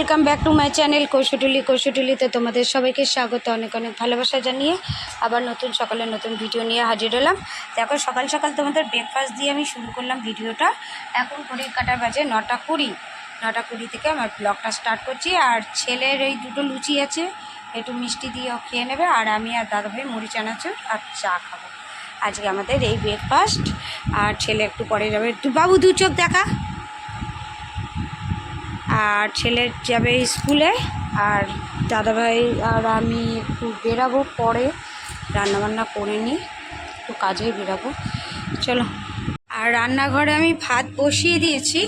Welcome back to my channel কৌশুটুলি কৌশুটুলিতে তোমাদের সবাইকে স্বাগত, অনেক অনেক ভালোবাসা জানিয়ে আবার নতুন সকালে নতুন ভিডিও নিয়ে হাজির হলাম। দেখো, সকাল সকাল তোমাদের ব্রেকফাস্ট দিয়ে আমি শুরু করলাম ভিডিওটা। এখন ঘড়ির কাটার বাজে নটা কুড়ি। নটা কুড়ি থেকে আমার ব্লগটা স্টার্ট করছি। আর ছেলের এই দুটো লুচি আছে, একটু মিষ্টি দিয়েও খেয়ে নেবে। আর আমি আর দাদাভাই মুড়ি, চানাচুর আর চা খাব। আজকে আমাদের এই ব্রেকফাস্ট আর ছেলে একটু পরে যাবে। তুই বাবু দু চোখ দেখা। আর ছেলে যাবে স্কুলে, আর দাদাভাই আর আমি একটু বেরাবো পরে। রান্নাবান্না করে নিই, একটু কাজে বেরাবো। চলো। আর রান্নাঘরে আমি ভাত বসিয়ে দিয়েছি,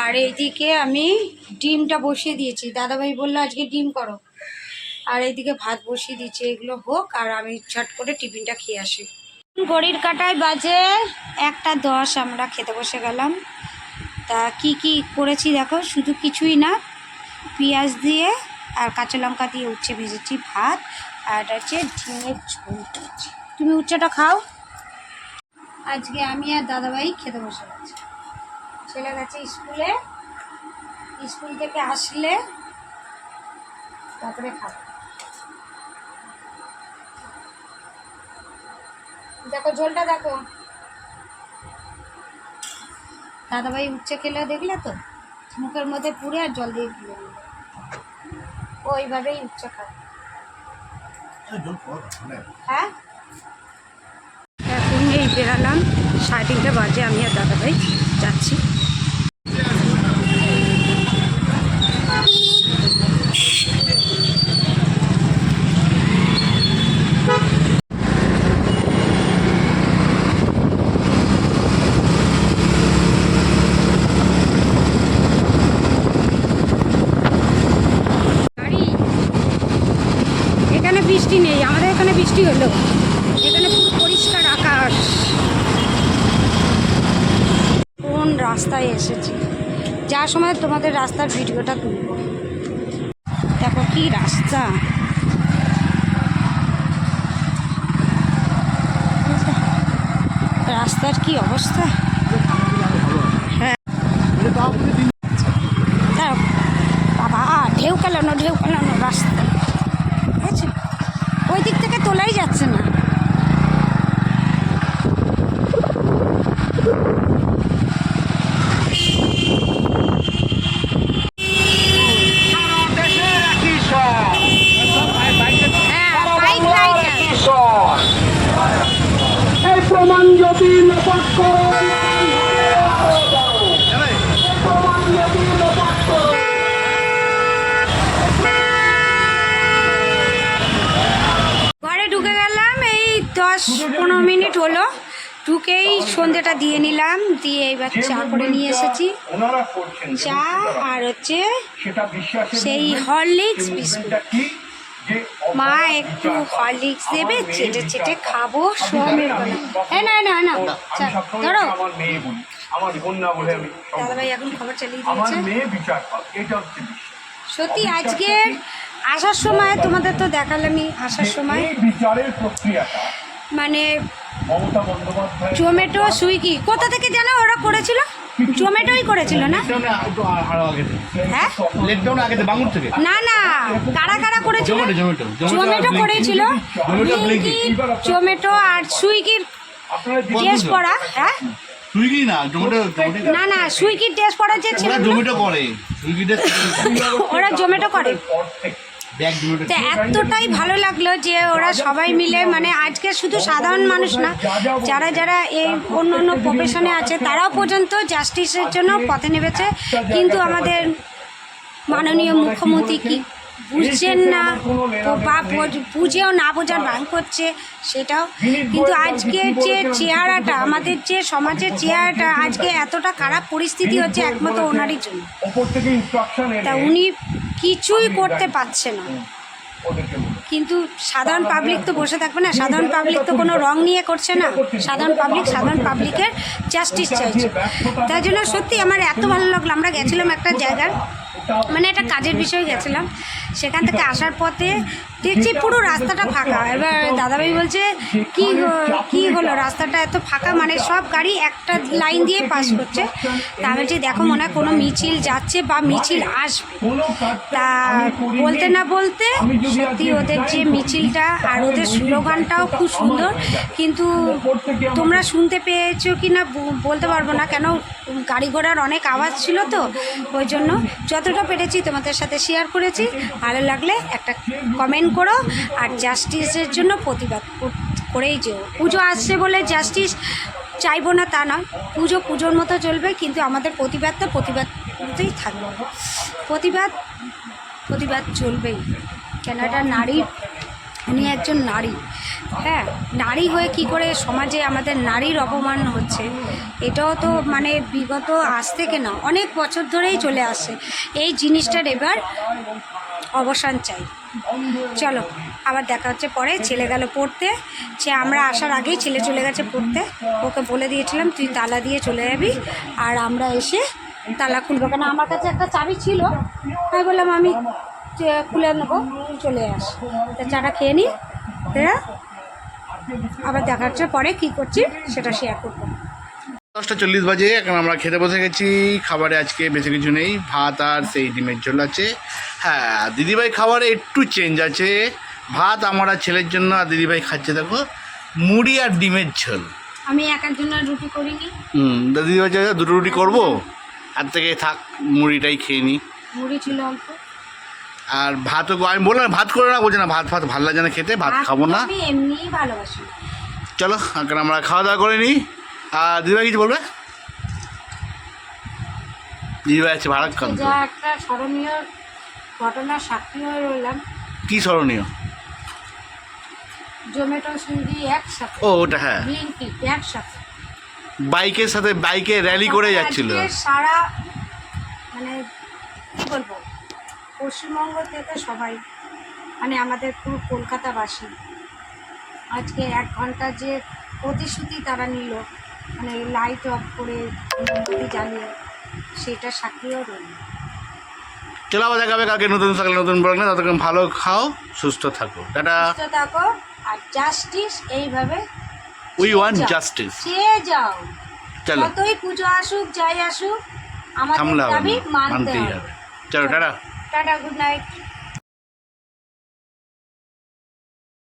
আর এইদিকে আমি ডিমটা বসিয়ে দিয়েছি। দাদাভাই বলল, আজকে ডিম করো। আর এইদিকে ভাত বসিয়ে দিয়েছি, এগুলো হোক, আর আমি ছট করে টিফিনটা খেয়ে আসি। ঘড়ির কাটায় বাজে একটা দশ, আমরা খেতে বসে গেলাম। তা কি কি করেছি দেখো, শুধু কিছুই না, পেঁয়াজ দিয়ে আর কাঁচা লঙ্কা দিয়ে উচ্ছে ভেজেছি ভাত, আর হচ্ছে ডিমের ঝোল তুমি উচ্ছেটা খাও। আজকে আমি আর দাদাভাই খেতে বসে গেছি। ছেলে গেছে স্কুলে, স্কুল থেকে আসলে তারপরে খাব। দেখো ঝোলটা দেখো। দাদাভাই উচ্চে খেলে দেখলে তো? মুখের মধ্যে পুড়ে আর জল দিয়ে দিল। ওইভাবেই উচ্ছে খায়। হ্যাঁ এখন এই বেরালাম সাড়ে তিনটে বাজে আমি আর দাদাভাই যাচ্ছি। হলো। এখানে খুব পরিষ্কার আকাশ। কোন রাস্তায় এসেছি? যার সময় তোমাদের রাস্তার ভিডিওটা তুলব। দেখো কি রাস্তা। রাস্তার কি অবস্থা? হ্যাঁ দাঁড়াও। বাবা ঢেউ কালানো ঢেউ কালানো রাস্তা ঠিক আছে ওই দিক থেকে তোলাই যাচ্ছে না হ্যাঁ বাইক রাইডার এই প্রমাণ যদি লোপাট করো ঘরে ঢুকে গেলাম এই দশ পনেরো মিনিট হলো। ঢুকেই সন্ধেটা দিয়ে নিলাম দিয়ে এবার চা করে নিয়ে এসেছি। চা আর হচ্ছে সেই হরলিক্স বিস্কুট। মা একটু হরলিক্স দেবে চেটে চেটে খাব সোমের এ না না না ধরো। আমার বোন না বলে আমি দাদাভাই এখন খবর চালিয়ে আমার দিয়েছে মেয়ে বিচার এটা হচ্ছে সত্যি আজকের আসার সময় তোমাদের তো দেখালামই আসার সময়। বিচারের প্রক্রিয়াটা। মানে জোম্যাটো সুইগি কোথা থেকে জানো ওরা করেছিল? জোম্যাটোই করেছিল না? হ্যাঁ? না না কারা কারা করেছিল? জোম্যাটো করেছিল? জোম্যাটো আর সুইগির হ্যাঁ? সুইগি না জোম্যাটো না না সুইগির টেস্ট পড়া যে ছিল জোম্যাটো করে। ওরা জোম্যাটো করে। তো এতটাই ভালো লাগল যে ওরা সবাই মিলে মানে আজকে শুধু সাধারণ মানুষ না যারা যারা এই অন্য অন্য প্রফেশনে আছে তারাও পর্যন্ত জাস্টিসের জন্য পথে নেমেছে। কিন্তু আমাদের মাননীয় মুখ্যমন্ত্রী কি বুঝছেন না? ও বা বোঝ- বুঝেও না বোঝার ভান করছে সেটাও। কিন্তু আজকের যে চেহারাটা আমাদের যে সমাজের চেহারাটা আজকে এতটা খারাপ পরিস্থিতি হচ্ছে একমাত্র ওনারই জন্য। তা উনি কিছুই করতে পারছে না। কিন্তু সাধারণ পাবলিক তো বসে থাকবে না। সাধারণ পাবলিক তো কোনো রং নিয়ে করছে না। সাধারণ পাবলিক সাধারণ পাবলিকের জাস্টিস চাইছে। তাই জন্য সত্যি আমার এত ভালো লাগল। আমরা গেছিলাম একটা জায়গায়। মানে একটা কাজের বিষয়ে গেছিলাম। সেখান থেকে আসার পথে দেখছি পুরো রাস্তাটা ফাঁকা। এবার দাদাভাই বলছে, কি কি হলো? রাস্তাটা এত ফাঁকা মানে সব গাড়ি একটা লাইন দিয়ে পাস করছে। তা আমি বলছি, দেখো মনে হয় কোনো মিছিল যাচ্ছে বা মিছিল আসবে। তা বলতে না বলতে সত্যি ওদের যে মিছিলটা আর ওদের স্লোগানটাও খুব সুন্দর। কিন্তু তোমরা শুনতে পেয়েছ কি না বলতে পারব না। কেন গাড়ি ঘোড়ার অনেক আওয়াজ ছিল তো, ওই জন্য যতটা পেরেছি তোমাদের সাথে শেয়ার করেছি। ভালো লাগলে একটা কমেন্ট করো আর জাস্টিসের জন্য প্রতিবাদ কর- করেই যেও। পুজো আসছে বলে জাস্টিস চাইব না তা নয়। পুজো পুজোর মতো চলবে, কিন্তু আমাদের প্রতিবাদটা প্রতিবাদ মতোই থাকবে। প্রতিবাদ প্রতিবাদ চলবেই। কেন এটা নারীর উনি একজন নারী। হ্যাঁ নারী হয়ে কি করে সমাজে আমাদের নারীর অপমান হচ্ছে? এটাও তো মানে বিগত আজ থেকে না, অনেক বছর ধরেই চলে আসছে। এই জিনিসটার এবার অবসান চাই। চলো, আবার দেখা হচ্ছে পরে, ছেলে গেল পড়তে। সে আমরা আসার আগেই ছেলে চলে গেছে পড়তে। ওকে বলে দিয়েছিলাম, তুই তালা দিয়ে চলে যাবি। আর আমরা এসে তালা খুলবো। কেন, আমার কাছে একটা চাবি ছিল। আমি বললাম, আমি খুলে নেব চলে আস। চাটা খেয়ে নিই হ্যাঁ আবার দেখা হচ্ছে পরে কী করছি, সেটা শেয়ার করব। দশটা চল্লিশ বাজে এখন আমরা খেতে বসে গেছি। খাবারে আজকে বেশি কিছু নেই ভাত আর সেই ডিমের ঝোল আছে। হ্যাঁ দিদিভাই খাবারে একটু চেঞ্জ আছে। ভাত আমার আর ছেলের জন্য আর দিদিভাই খাচ্ছে দেখো মুড়ি আর ডিমের ঝোল। আমি একার জন্য রুটি করিনি। হুম দিদিভাই চাইছে দুটো রুটি করব? আর থেকে থাক মুড়িটাই খেয়ে নিই মুড়ি ছিল অল্প। আর ভাতও আমি বললাম ভাত করে না বলছে না ভাত ফাত ভালো লাগে না খেতে ভাত খাব না। এমনিই ভালোবাসি। চলো এখন আমরা খাওয়া দাওয়া করে নিই আর দিদিভাই কিছু বলবে? দিদিভাই আছে ভাড়াক্কান্ত যা একটা স্মরণীয় ঘটনার সাক্ষী হয়ে রইলাম। কি স্মরণীয়? জোম্যাটো সুইগি একসাথে। ও ওটা হ্যাঁ। ব্লিঙ্কি একসাথে। বাইকের সাথে বাইকে র্যালি করে যাচ্ছিল। সারা মানে কি বলব? পশ্চিমবঙ্গ থেকে সবাই মানে আমাদের পুরো কলকাতাবাসী আজকে এক ঘণ্টা যে প্রতিশ্রুতি তারা নিল মানে লাইট অফ করে মোমবাতি জ্বালিয়ে সেটা সাক্ষীও রইল। চলো আবার দেখাবে কালকে নতুন সকালে নতুন প্রোগ্রাম ততক্ষণ ভালো খাও সুস্থ থাকো। টাটা। সুস্থ থাকো আর জাস্টিস এইভাবে উই ওয়ান্ট জাস্টিস চেয়ে যাও চলো। যতই পুজো আসুক যাই আসুক আমাদের দাবি মানতে হবে। চলো টাটা। Tata good night